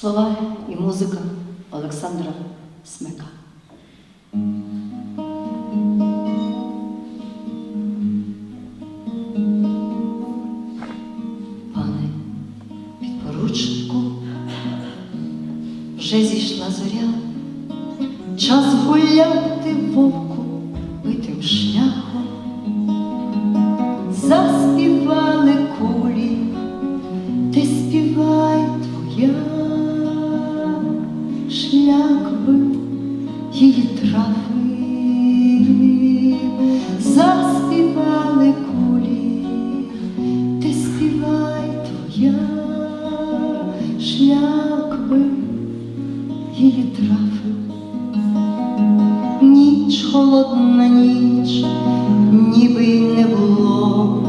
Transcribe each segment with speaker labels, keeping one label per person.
Speaker 1: Слова і музика Олександра Смика. Пане підпоручнику, вже зійшла зоря, час гуляти вовку шлях би її трафив, заспівали кулі, ти співай твоя, шлях би її трафив. Ніч холодна ніч, ніби й не було.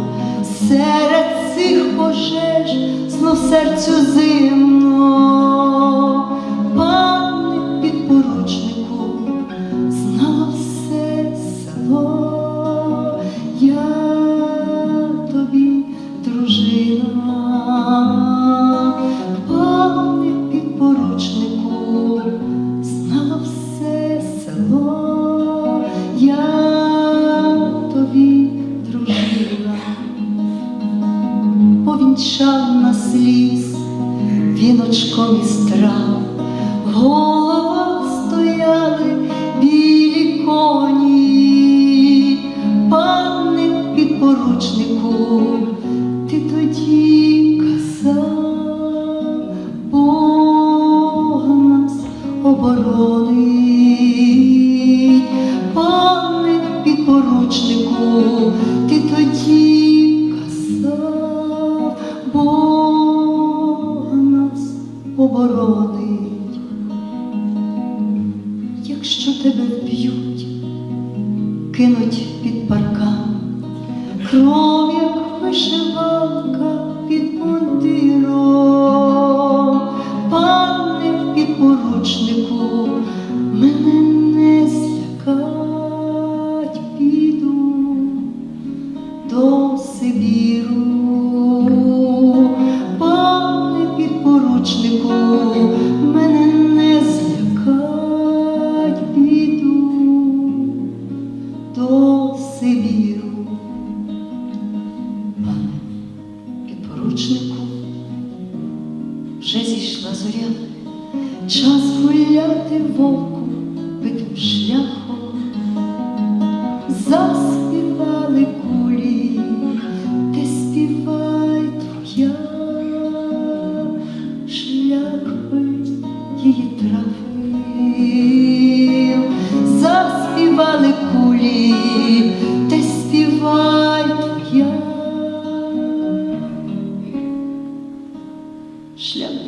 Speaker 1: Серед цих пожеж знов серцю віночком із якщо тебе вб'ють, кинуть під паркан, кров, як вишиванка підпоручнику, вже зійшла зоря, час гуляти вовку битим шляхом, заспівали кулі, ти співай твоя, шлях би її трафив, 是两个